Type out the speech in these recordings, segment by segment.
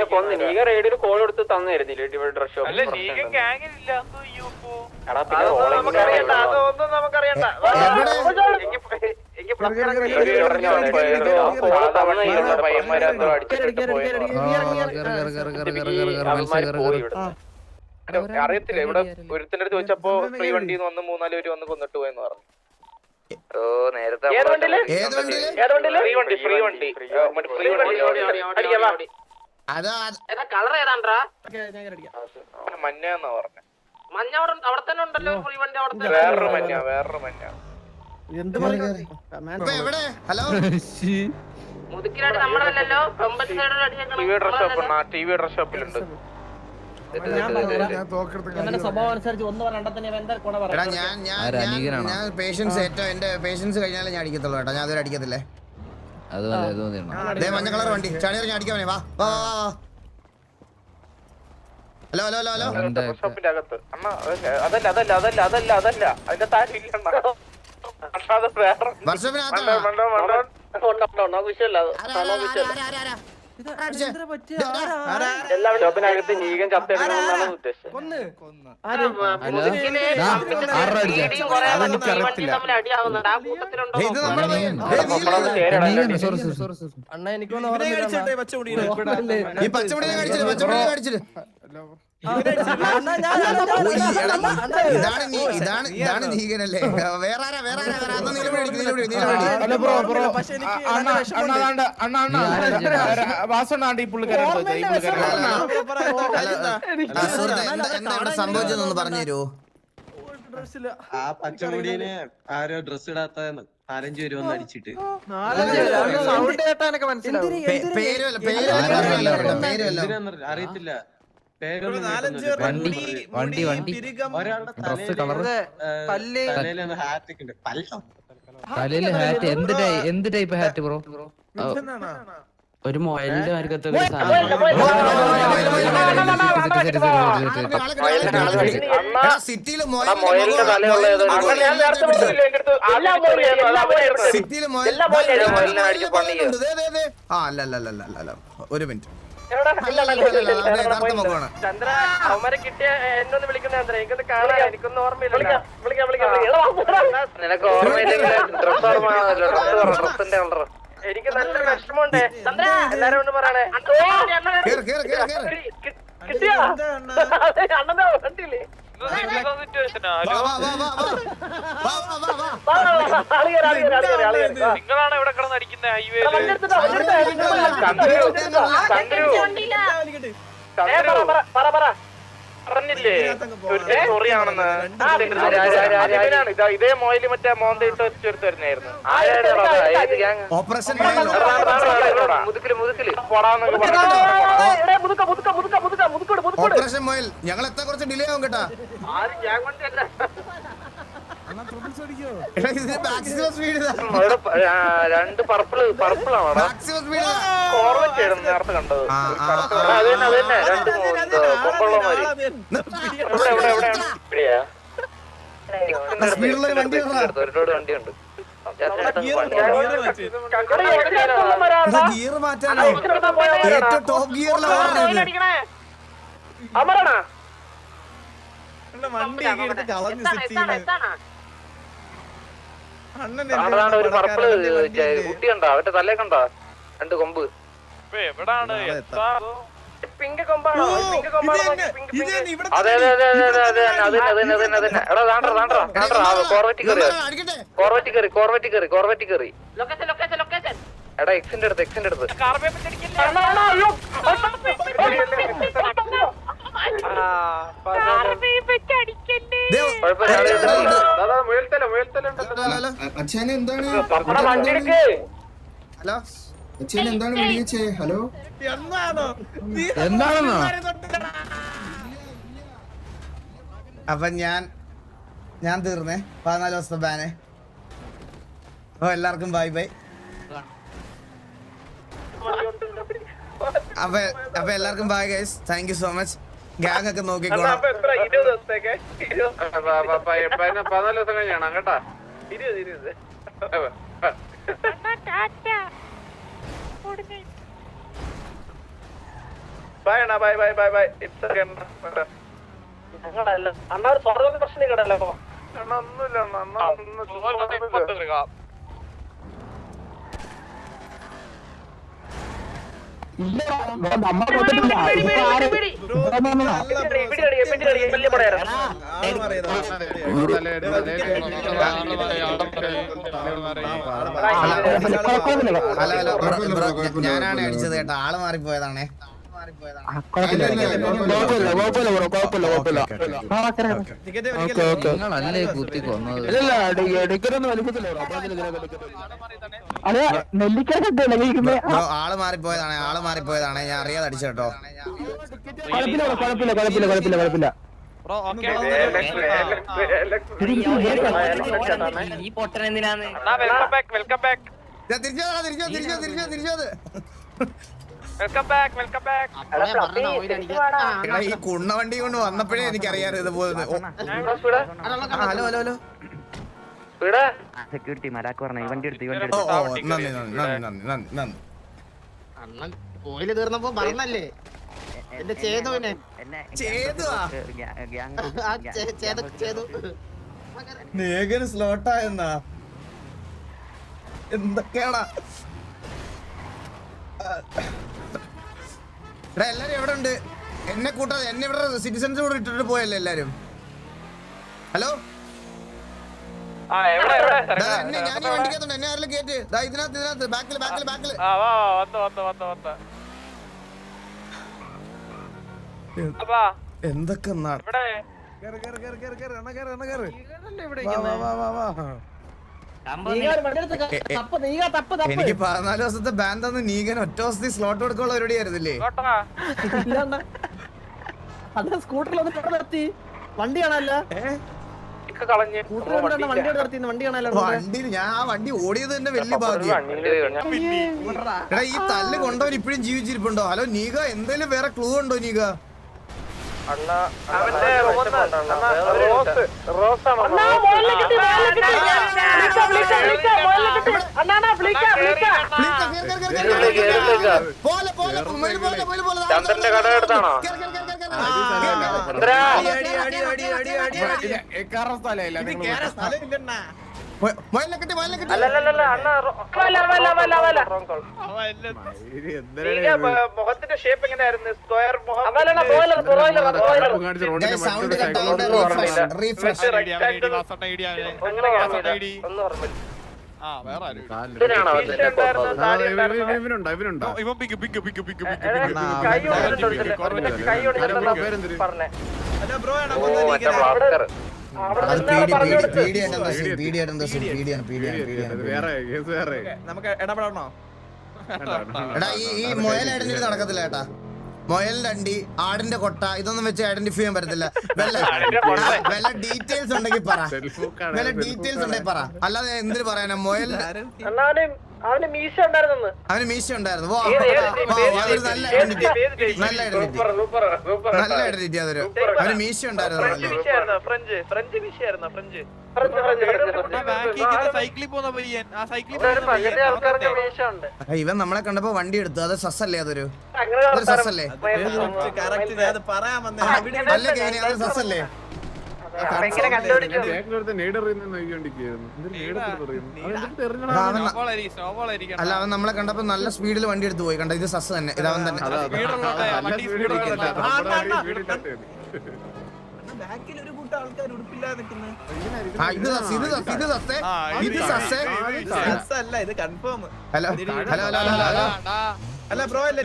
നീഗനെ കൊന്നു നീഗ റൈഡിൽ കോൾ കൊടുത്ത് തന്നായിരുന്നില്ലേ ഡിവൈഡർ എടാ അതൊന്നും അറിയത്തില്ല ഇവിടെ ഒരുത്തിന്റെ അടുത്ത് ചോദിച്ചപ്പോ ഫ്രീ വണ്ടി വന്ന് മൂന്നാൽ പേര് വന്ന് കൊന്നിട്ട് പോയെന്ന് പറഞ്ഞു ഓ നേരത്തെ ഫ്രീ വണ്ടി ഫ്രീ വണ്ടി ഫ്രീ വണ്ടി അടിക്കാം കളർ ഉണ്ടല്ലോ അവിടെ മഞ്ഞ ഡ്രസ് ഷോപ്പിലുണ്ട്. ഞാൻ പേഷ്യൻസ് ഏറ്റവും എന്റെ പേഷ്യൻസ് കഴിഞ്ഞാലേ ഞാൻ അടിക്കത്തുള്ളൂ കേട്ടോ. ഞാൻ അതൊരു അടിക്കത്തില്ലേ? അത് മതി അത് മതി ദേ മഞ്ഞ കളർ വണ്ടി ഞാൻ അടിക്കാവനെ വാ വാ വാ ഹലോ ഹലോ ഹലോ ഹലോ ഷോപ്പിന്റെ അകത്ത് അമ്മ അതല്ല അതല്ല അതല്ല അതല്ല അതല്ല അതിന്റെ താഴെ ഇല്ല വർഷപ്പിനകത്താണോ? ആരാ, ആരാ, ആരാ, അണ്ണ എനിക്ക് ഈ പച്ചമുടിയെ കടിച്ചില്ല പച്ചമുടിയെ കടിച്ചില്ല ഇതാണ് ഇതാണ് ഇതാണ് വേറെ വേറെ വേറെ പറഞ്ഞു തരുമോ ആ പച്ചമുടിയിൽ ആരോ ഡ്രസ് ഇടാത്ത നാലഞ്ചു പേര് വന്ന് അടിച്ചിട്ട്. അറിയത്തില്ല. വണ്ടി വണ്ടി തലയിൽ ഹാറ്റ് എന്ത് എന്ത് ടൈപ്പ് ഹാറ്റ് ബ്രോ ഒരു മൊയലിന്റെ വർഗത്തെ സിറ്റിയിൽ സിറ്റിയിൽ ഒരു മിനിറ്റ് ചന്ദ്ര അവന്മാരെ കിട്ടിയ എന്നൊന്ന് വിളിക്കുന്ന ചന്ദ്ര എനിക്കൊന്ന് കാണാൻ എനിക്കൊന്നും ഓർമ്മയില്ല വിളിക്കാം വിളിക്കാം വിളിക്കാം നിനക്ക് ഓർമ്മയില്ലെങ്കിൽ ഡ്രസ് ഓർമ്മയാണല്ലോ ഡ്രസ്സിന്റെ കളർ എനിക്ക് നല്ല വിഷമമുണ്ട്. ചന്ദ്ര എല്ലാരും ഒന്ന് പറയണേ. കേറ് കേറ് കേറ് കേറ്. കിട്ടിയാ? അണ്ണന്റെ വണ്ടിയില്ലേ നിങ്ങളാണ് ഇവിടെ കിടന്ന് അടിക്കുന്നത് ഹൈവേ പറഞ്ഞില്ലേ സോറിയാണെന്ന് ഇതാ ഇതേ മോയിൽ മറ്റേ മോന്തയിട്ട് ഒരിച്ചെടുത്ത് വരുന്നായിരുന്നു ഓപ്പറേഷൻ മുതുക്കിൽ മുതുക്കിൽ. പോടാന്നൊക്കെ പറഞ്ഞു ഞങ്ങൾ എത്ര കുറച്ച് ഡിലേ ആവും കേട്ടാ രണ്ട് പർപ്പിൾ പർപ്പിളാണ് കോർവറ്റ് ആയിരുന്നു നേരത്തെ കണ്ടത് അതന്നെ അതന്നെ രണ്ട് ഗിയർ മാറ്റാനോ ഏറ്റവും ടോപ്പ് ഗിയറിലാണ് അമരണാ? വണ്ടിയൊക്കെ എടുത്ത് കളഞ്ഞ് സെറ്റ് എത്താണ്? അതാണ് ഒരു പർപ്പിൾ കുട്ടി കണ്ടോ അവന്റെ തലേ കണ്ടോ രണ്ട് കൊമ്പ് എവിടാണ് പിങ്ക് കൊമ്പാണോ പിങ്ക് കൊമ്പാണോ അതെ അതെ അതെ അതെ അതെ അതെ അത് അത് അത് എടാ താണ്ടാ താണ്ടാ താണ്ടാ കോർവറ്റി കയറി അടിക്കട്ടെ കോർവറ്റി കയറി കോർവറ്റി കയറി കോർവറ്റി കയറി ലൊക്കേഷൻ ലൊക്കേഷൻ ലൊക്കേഷൻ എടാ എക്സിന്റെ അടുത്ത് എക്സിന്റെ അടുത്ത് അച്ഛനെ എന്താണ്? ഹലോ അച്ഛനെ എന്താണ്? വിളിച്ചേ? ഹലോ? എന്താണെന്നോ അപ്പൊ ഞാൻ ഞാൻ തീർന്നേ. പതിനാല് ദിവസത്തെ ബാനെ അപ്പൊ എല്ലാവർക്കും ബൈ ബൈ അപ്പൊ അപ്പൊ എല്ലാവർക്കും bye guys thank you so much gang ഒക്കെ നോക്കിക്കോളാം ഇരുപത് ദിവസത്തേക്ക് പതിനാല് ദിവസം കഴിഞ്ഞാണ് കേട്ടാ ഇരുപത് ഇരുപത് bye Anna bye bye bye bye it's ഞങ്ങളല്ല അണ്ണാ ഒരു സ്വർണ പ്രശ്നം കേട്ടല്ലോ അപ്പൊ അണ്ണാ ഒന്നുമില്ല അണ്ണാ അണ്ണാ ഒന്നും ഞാനാണ് അടിച്ചത് കേട്ടോ ആൾ മാറിപ്പോയതാണേ. ആൾ മാറിപ്പോയതാണ് ആൾ മാറിപ്പോയതാണ്. ഞാൻ അറിയാതെ അടിച്ചു കേട്ടോ ഈ പൊട്ടൻ എന്തിനാന്ന്? വെൽക്കം ബാക്ക് വെൽക്കം ബാക്ക് ദാ തിരിച്ചോ ദാ തിരിച്ചോ തിരിച്ചോ തിരിച്ചോ തിരിച്ചോ. അത്. വെൽക്കം ബാക്ക് വെൽക്കം ബാക്ക് എടാ ഈ കുണ്ണ വണ്ടി കൊണ്ട് വന്നപ്പോഴേ എനിക്കറിയാറ് ഓ, ഹലോ ഹലോ ഹലോ സെക്യൂരിറ്റി മലാക്ക് പറഞ്ഞ വണ്ടി എടുത്ത് വണ്ടി ഓ ഓ നന്ദി നന്ദി നന്ദി നന്ദി നന്ദി നന്ദി. അണ്ണൻ ഓയിൽ തീർന്നപ്പോ പറഞ്ഞല്ലേ? എന്റെ ചേതുവിനെ ചേതുവാ? ആ ചേ- ചേതു. സ്ലോട്ടായെന്നാ. എന്തൊക്കെയാടാ? എടാ എല്ലാരും എവിടെ ഉണ്ട്? എന്നെ കൂട്ടാതെ എന്നെ ഇവിടെ സിറ്റിസൺസ് കൂടെ ഇട്ടിട്ട് പോയല്ലേ എല്ലാരും? ഹലോ എന്തൊക്കെ എനിക്ക് പതിനാല് ദിവസത്തെ ബാൻ തന്ന നീഗൻ ഒറ്റ ദിവസത്തെ സ്ലോട്ട് കൊടുക്കുള്ള പരിപാടി ആയിരുന്നില്ലേ? അത് സ്കൂട്ടറിൽ ഒന്ന് അവിടെ നിർത്തി? വണ്ടി കാണാല്ല ഇക്ക കളഞ്ഞ്. വണ്ടി അവിടെ വണ്ടി കാണാല്ലോ വണ്ടിയിൽ ഞാൻ ആ വണ്ടി ഓടിയത് തന്നെ വലിയ ഭാഗ്യം. എടാ ഈ തല്ല് കൊണ്ടവൻ ഇപ്പോഴും ജീവിച്ചിരിപ്പുണ്ടോ? ഹലോ നീഗ എന്തേലും വേറെ ക്ലൂ ഉണ്ടോ നീക ചന്ദ്രന്റെ കട എടുത്താണോ? മുഖത്തിന്റെ ഷേപ്പ് എങ്ങനെയായിരുന്നു സ്ക്വയർ ഒന്നും ഓർമ്മയില്ല ഇതിനാണോ മീശ ഉണ്ടായിരുന്നത്? താടി ഉണ്ടായിരുന്നത്? കൈ പറഞ്ഞേ. നമുക്ക് ഇടപെടണോ? എടാ ഈ ഈ മുയൽ ഐഡന്റിറ്റി നടക്കത്തില്ല ഏട്ടാ. മുയലിന്റെ അണ്ടി ആടിന്റെ കൊട്ട ഇതൊന്നും വെച്ച് ഐഡന്റിഫൈ ചെയ്യാൻ പറ്റത്തില്ല. വല്ല വല്ല ഡീറ്റെയിൽസ് ഉണ്ടെങ്കിൽ പറ. വല്ല ഡീറ്റെയിൽസ് ഉണ്ടെങ്കിൽ പറ. അല്ലാതെ എന്തിനു പറയാനാ? മുയൽ അവന് മീശ ഉണ്ടായിരുന്നു അവന് മീശ ഉണ്ടായിരുന്നു. നല്ല? ഐഡന്റിറ്റി? നല്ല ഐഡന്റിറ്റി. Super super super. നല്ല ഐഡന്റിറ്റി അതൊരു. അവന് മീശ ഉണ്ടായിരുന്നു. French. French French. വിഷയായിരുന്നോ French. French French French. സൈക്കിളിൽ പോകുന്ന പയ്യൻ ആ സൈക്കിളിൽ ഒരു പകുതി ആൾക്കാർക്ക് മീശ ഉണ്ട്. ഇവൻ നമ്മളെ കണ്ടപ്പോ വണ്ടി എടുത്തു. അത് സസ്സല്ലേ അതൊരു? സസ്സല്ലേ? അല്ല അതൊരു സസ്സല്ലേ? അല്ല അവൻ നമ്മളെ കണ്ടപ്പോ നല്ല സ്പീഡിൽ വണ്ടി എടുത്തു പോയി. കണ്ട ഇത് സസ് തന്നെ ഇതവൻ തന്നെ. ഹലോ ഇത് സസ് ഇത് സസ് ഇത് സസ്സേ. ഇത് സസ്സേ. Hello hello hello hello hello. അല്ല ബ്രോ അല്ലേ?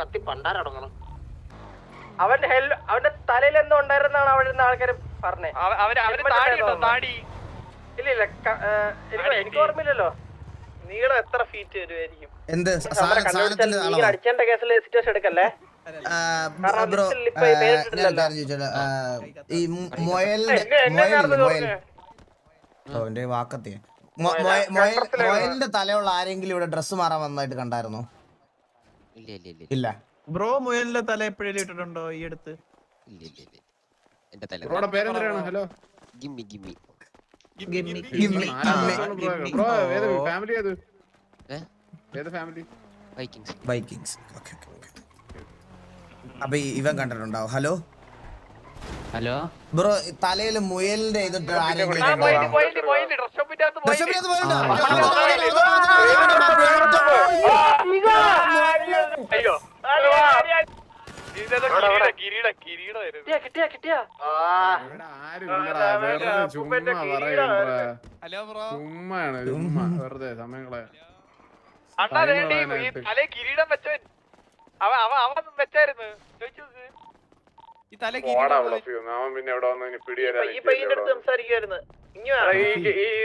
കത്തി പണ്ടാരടങ്ങണം. അവന്റെ ഹെൽ അവന്റെ തലയിൽ എന്തോ ഉണ്ടായിരുന്നാണ് അവിടെ ഇരുന്ന ആൾക്കാർ പറഞ്ഞേ. അവർ അവർ താടി ഉണ്ടോ? താടി. ഇല്ല ഇല്ല എനിക്ക് എനിക്ക് ഓർമ്മയില്ലല്ലോ. നീളം എത്ര ഫീറ്റ് വരുമായിരിക്കും അടിച്ചേണ്ട കേസിൽ സിറ്റുവേഷൻ എടുക്കല്ലേ? ഈ മുയലിന്റെ തലയുള്ള ആരെങ്കിലും ഇവിടെ ഡ്രസ് മാറാൻ വന്നതായിട്ട് കണ്ടായിരുന്നോ? ഇല്ല. ബ്രോ മുയലിന്റെ തല എപ്പോഴും ഇട്ടിട്ടുണ്ടോ ഈ അടുത്ത് ബ്രോയുടെ പേരെന്തിനാണ് ഹലോ ഗിമ്മി, ഗിമ്മി. ബ്രോ ഏത് ഫാമിലി ഏത് ഏത് family Vikings Vikings okay okay അപ്പൊ ഇവൻ കണ്ടിട്ടുണ്ടാവും ഹലോ ഹലോ ബ്രോ തലയിൽ മുയലിന്റെ ഇതിട്ട് ആരെങ്കിലും ചുമ്മാണ് ചുമ്മാ വെറുതെ സമയങ്ങളെ. അണ്ണാ കിരീടം വെച്ചവൻ അവ അവ അവൻ വെച്ചായിരുന്നു. ചോദിച്ചു നോക്ക്. ഈ തല പിന്നെ എവിടെ വന്ന് അടുത്ത് സംസാരിക്കുമായിരുന്നു ഇങ്ങോ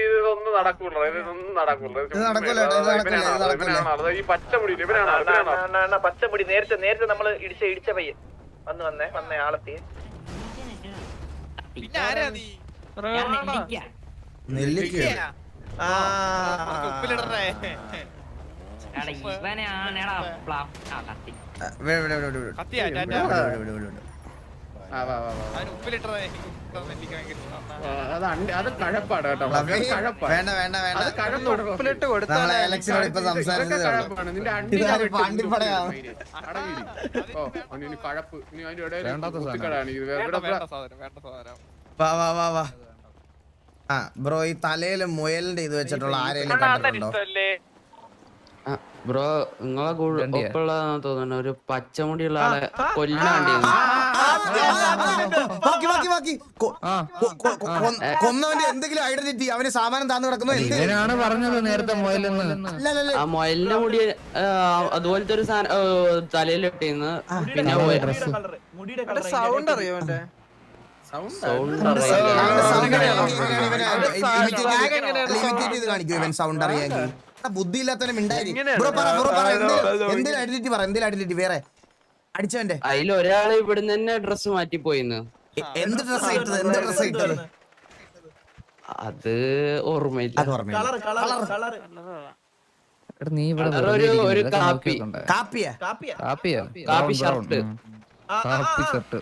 ഇതൊന്നും നടക്കൂല ഇതൊന്നും നടക്കൂല. ഈ പച്ചമുടി ഇവനാണോ? പച്ചമുടി. നേരത്തെ നേരത്തെ നമ്മൾ ഇടിച്ച ഇടിച്ച പയ്യൻ. വന്ന് വന്നേ വന്നേ ആളെത്തി. പിന്നെ ആരാ നീ? നെല്ലിക്ക. അത് കേട്ടോ. വേണ്ട വേണ്ട വേണ്ട. ഉപ്പിലിട്ട് കഴപ്പാണ്. നിന്റെ. ഓ, ഇനി കഴപ്പ്. ഇനി അതിന്റെ ഇടയിൽ ഇത് വാ വാ വാ വാ. ആ ബ്രോ ഈ തലയിൽ മുയലിന്റെ ഇത് വെച്ചിട്ടുള്ള ആരെങ്കിലും കണ്ടിട്ടുണ്ടോ? ബ്രോ നിങ്ങളെ കൂടെ? ഒപ്പുള്ളതാന്ന് തോന്നുന്നു ഒരു പച്ചമുടിയുള്ള ആളെ കൊല്ലാണ്ടി ബാക്കി ബാക്കി ബാക്കി കൊ- കൊ- കൊ- കൊ- കൊന്ന- കൊന്നവന്റെ എന്തെങ്കിലും ഐഡന്റിറ്റി അവന് സാമാനം താന്നു കിടക്കുന്നു എന്തെങ്കിലും ഇവനാണ് പറഞ്ഞത് നേരത്തെ മുയലെന്ന് അല്ല, അല്ല, ആ മൊയലിന്റെ മുടി ആ, അതുപോലത്തെ ഒരു സാധനം തലയിലിട്ടിന്ന് പിന്നെ ഡ്രസ് സൗണ്ട് അറിയോ അവന്റെ sound അറിയാമെങ്കിൽ ഇവനെ ബുദ്ധി ഇല്ലാത്തവനെ മിണ്ടായി ബ്രോ പറ ബ്രോ പറ എന്തെങ്കിലും ഐഡന്റിറ്റി പറ എന്തെങ്കിലും ഐഡന്റിറ്റി വേറെ? അടിച്ചവന്റെ. അതിൽ ഒരാൾ ഇവിടുന്ന് തന്നെ ഡ്രസ് മാറ്റി പോയിന്ന് എന്ത് ഡ്രസ് ഇട്ടത്? എന്ത് ഡ്രസ് ഇട്ടത്? അത് ഓർമ്മയില്ല. അത് ഓർമ്മയില്ല. എടാ, നീ ഇവിടെ ഒരു ഒരു കാപ്പി. വെക്കണ്ടേ? കാപ്പിയാ? കാപ്പി. ഷർട്ട്. കാപ്പി ഷർട്ട്.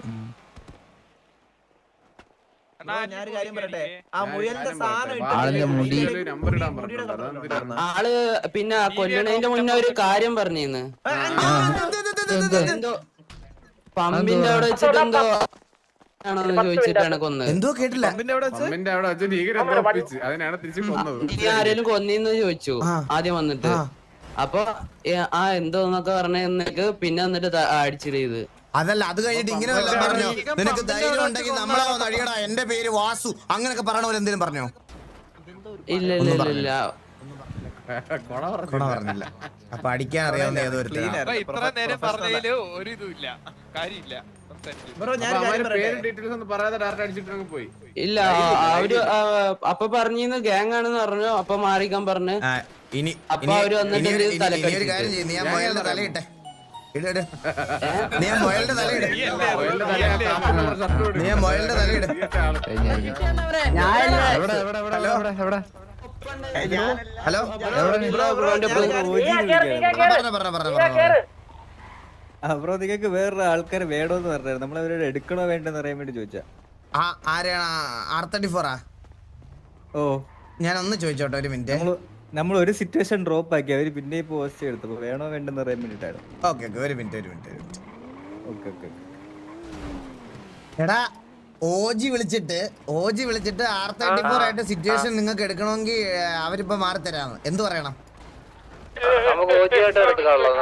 ഞാനൊരു കാര്യം പറയട്ടെ? ആ മുയലിന്റെ സാധനം? ആൾ പിന്നെ കൊല്ലണേന്റെ മുന്നേ ഒരു കാര്യം പറഞ്ഞിന്ന്. എന്തോ പമ്പിന്റെ അവിടെ വെച്ചിട്ട് എന്തോ ആണെന്ന് ചോദിച്ചിട്ടാണ് കൊന്നത്. എന്തോ കേട്ടില്ല? അതിനാണ് തിരിച്ചു കൊന്നത്. നീ ആരേലും കൊന്നീന്ന് ചോദിച്ചു ആദ്യം വന്നിട്ട്. അപ്പൊ ആ എന്തോന്നൊക്കെ പറഞ്ഞേക്ക് പിന്നെ വന്നിട്ട് അടിച്ചിടത്. അതല്ല അത് കഴിഞ്ഞിട്ട് ഇങ്ങനെ വല്ലതും പറഞ്ഞോ നിനക്ക് ധൈര്യം ഉണ്ടെങ്കിൽ നമ്മളെ വന്ന് അടിയടാ എന്റെ പേര് വാസു. അങ്ങനൊക്കെ പറയണ പോലെ എന്തെങ്കിലും പറഞ്ഞോ? ഇല്ല ഇല്ല ഇല്ല ഗുണ പറഞ്ഞില്ല. അപ്പൊ അടിക്കാൻ അറിയാവുന്ന ഏതോ ഒരു ഇത്ര നേരം പറഞ്ഞതിൽ ഒരു ഇതുമില്ല. കാര്യമില്ല. ബ്രോ ഞാൻ കാര്യം അവർ പേര് ഡീറ്റെയിൽസ് ഒന്നും പറയാതെ ഡയറക്റ്റ് അടിച്ചിട്ട് അങ്ങ് പോയി. ഇല്ല അവർ അപ്പൊ പറഞ്ഞിരുന്നു ഗ്യാങ് ആണെന്ന് പറഞ്ഞു. അപ്പൊ മാറിക്കാൻ പറഞ്ഞു. ഇനി അപ്പൊ അവർ വന്നിട്ട് ഇനി നീ തല ഇട്. നീ മുയലിന്റെ എവിടെ, എവിടെ? ഹലോ? അപ്പുറം നിങ്ങൾക്ക് വേറൊരു ആൾക്കാർ വേണോന്ന് പറഞ്ഞു നമ്മൾ അവരോട് എടുക്കണോ വേണ്ടെന്ന് അറിയാൻ വേണ്ടി ചോദിച്ചാ. ആ ആരെയാണ്? ആർ തേർട്ടി ഫോറാ ഓ. ഞാൻ ഒന്ന് ചോദിച്ചോട്ടെ ഒരു മിനിറ്റ്. നമ്മൾ ഒരു സിറ്റുവേഷൻ ഡ്രോപ്പ് ആക്കി അവർ പിന്നെ പോസ്റ്റ് എടുത്തു വേണോ വേണ്ടെന്ന് അറിയാൻ വേണ്ടിട്ടായിരുന്നു ഓക്കെ ഓക്കെ ഒരു മിനിറ്റ് ഒരു മിനിറ്റ് ഓക്കെ ഓക്കെ എടാ ഓജി വിളിച്ചിട്ട് ഓജി വിളിച്ചിട്ട് ആർ തേർട്ടി ഫോർ ആയിട്ട് സിറ്റുവേഷൻ നിങ്ങൾക്ക് എടുക്കണമെങ്കിൽ അവരിപ്പോ മാറി തരാന്ന്. എന്ത് പറയണം? നമുക്ക് നിങ്ങൾക്കാരെ അടിക്കണോന്ന്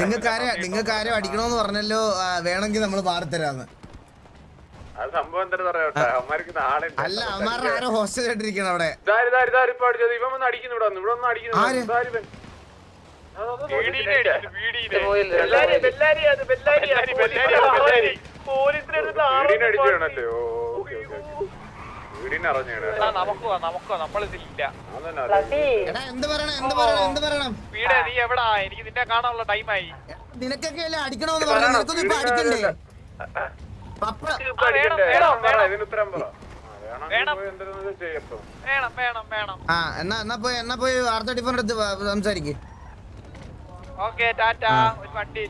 നിങ്ങൾക്ക് ആരെ നിങ്ങൾക്ക് ആരും അടിക്കണമെന്ന് പറഞ്ഞല്ലോ വേണമെങ്കിൽ നമ്മൾ മാറി തരാന്ന് അത് സംഭവം എന്താ പറയാ അമ്മമാർക്ക് നാളെ അല്ല അമ്മാരുടെ ആരോ ഹോസ്റ്റൽ ആയിട്ടിരിക്കണം അവിടെ. ഇപ്പൊ അടിച്ചത് ഇവൻ വന്ന് അടിക്കുന്നു ഇവിടെ വന്ന്. ഇവിടെ ഒന്ന് അടിക്കുന്നു നിനക്കൊക്കെ അല്ലേ അടിക്കണമെന്ന് പറഞ്ഞു നിനക്കൊന്നും ഇപ്പൊ അടിക്കണ്ടേ? ആ, വേണം. പോയി എന്തെങ്കിലും വേണം വേണം വേണം. ആ എന്നാ എന്നാ പോയി എന്നാ പോയി അടുത്ത തേർട്ടി എടുത്ത് സംസാരിക്കേ സംസാരിക്കും. ഓക്കെ ടാറ്റ. ഒരു വണ്ടി